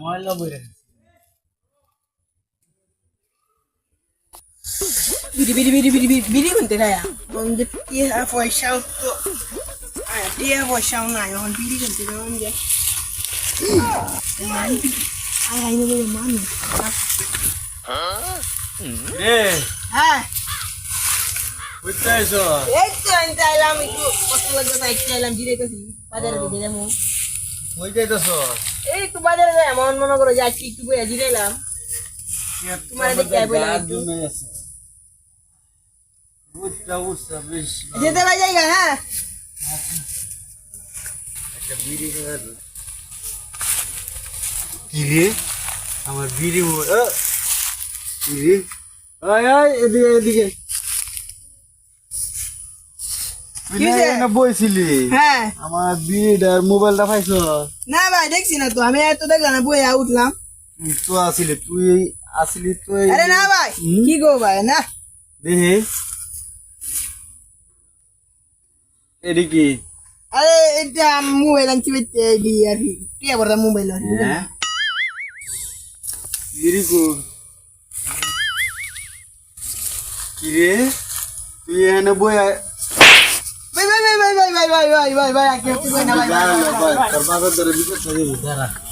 ময়লা বইরে বিড়ি বিড়ি বিড়ি বিড়ি বিড়ি বিড়ি কোনতে গায়া বন্ধু টিয়া পয়সাও তো টিয়া পয়সাও নাই এখন বিড়ি কোনতে যাই আয় আয় নেবে মান হ্যাঁ বুঝতে এই তো আমি চাইলাম একটু কষ্ট লাগবে চাইলাম জিরে কাছি বাজারে যাব কই যাইতেছ? এই তো বাজারে যাই মন মনে করো যাচ্ছি একটু বইয়া জিরে এলাম তোমার একটু। উঠটা উঠটা বেশ যেতে ভাই জায়গা হ্যাঁ। একটা বিড়ি খাওয়া কি রে? আমার বিড়ি মো- কি রে? আয় আয় এদিকে এদিকে। আমার বিড়িটার মোবাইলটা পাইছ? না ভাই দেখছি না তো। আমি এত দেখলাম না বইয়া উঠলাম। তুই তো আসিলি তুই আসিলি তুই আরে না ভাই? কি গো ভাই না। আরে এটা মোবাইল আনছি বেতে আর কি। টিয়া বড় মোবাইল আর কি হ্যাঁ। কি? রে? তুই এখানে বই भाई भाई भाई आके भाई ना भाई भाई। भाई भाई भाई भाई भाई